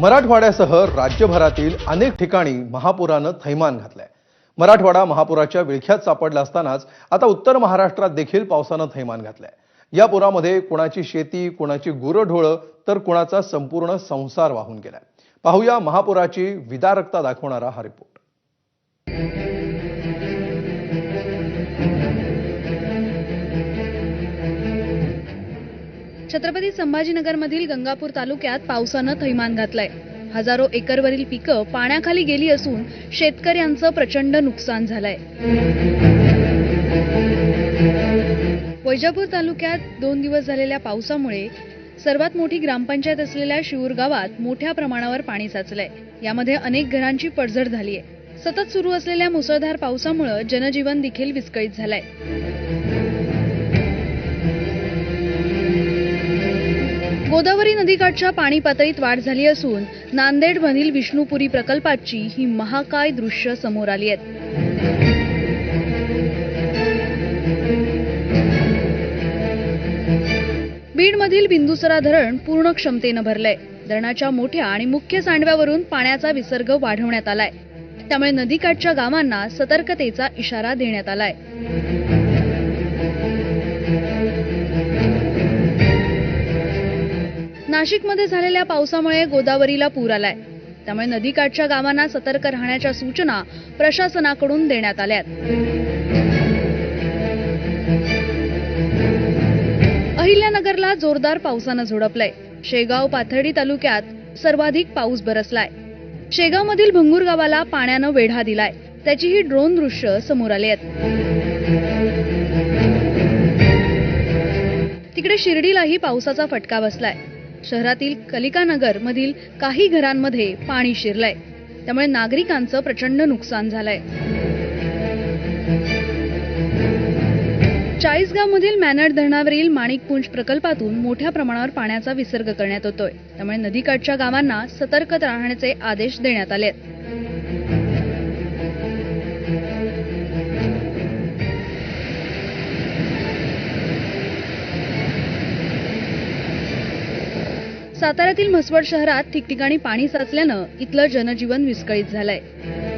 मराठवाड्यासह राज्यभरातील अनेक ठिकाणी महापुरानं थैमान घातलंय. मराठवाडा महापुराच्या विळख्यात सापडला असतानाच आता उत्तर महाराष्ट्रात देखील पावसानं थैमान घातलंय. या पुरामध्ये कुणाची शेती कुणाची गुरंढोळं तर कुणाचा संपूर्ण संसार वाहून गेलाय. पाहूया महापुराची विदारकता दाखवणारा हा रिपोर्ट छत्रपती संभाजीनगरमधील गंगापूर तालुक्यात पावसानं थैमान घातलंय. हजारो एकरवरील पिकं पाण्याखाली गेली असून शेतकऱ्यांचं प्रचंड नुकसान झालंय. वैजापूर तालुक्यात दोन दिवस झालेल्या पावसामुळे सर्वात मोठी ग्रामपंचायत असलेल्या शिऊर गावात मोठ्या प्रमाणावर पाणी साचलंय. यामध्ये अनेक घरांची पडझड झालीय. सतत सुरू असलेल्या मुसळधार पावसामुळे जनजीवन देखील विस्कळीत झालंय. गोदावरी नदीकाठच्या पाणी पातळीत वाढ झाली असून नांदेडमधील विष्णुपुरी प्रकल्पाची ही महाकाय दृश्य समोर आली आहेत. बीडमधील बिंदुसरा धरण पूर्ण क्षमतेनं भरलंय. धरणाच्या मोठ्या आणि मुख्य सांडव्यावरून पाण्याचा विसर्ग वाढवण्यात आलाय. त्यामुळे नदीकाठच्या गावांना सतर्कतेचा इशारा देण्यात आलाय. नाशिकमध्ये झालेल्या पावसामुळे गोदावरीला पूर आलाय. त्यामुळे नदीकाठच्या गावांना सतर्क राहण्याच्या सूचना प्रशासनाकडून देण्यात आल्यात. अहिल्यानगरला जोरदार पावसानं झोडपलंय. शेगाव पाथर्डी तालुक्यात सर्वाधिक पाऊस बरसलाय. शेगावमधील भंगूर गावाला पाण्यानं वेढा दिलाय. त्याची ही ड्रोन दृश्य समोर आली आहेत. तिकडे शिर्डीलाही पावसाचा फटका बसलाय. शहरातील कलिकानगर मधील काही घरांमध्ये पाणी शिरलंय. त्यामुळे नागरिकांचं प्रचंड नुकसान झालंय. चाळीसगाव मधील मॅनर धरणावरील माणिकपुंज प्रकल्पातून मोठ्या प्रमाणावर पाण्याचा विसर्ग करण्यात येतोय. त्यामुळे नदीकाठच्या गावांना सतर्क राहण्याचे आदेश देण्यात आले साताऱ्यातील म्हसवड शहरात ठिकठिकाणी पाणी साचल्यानं इथलं जनजीवन विस्कळीत झालंय.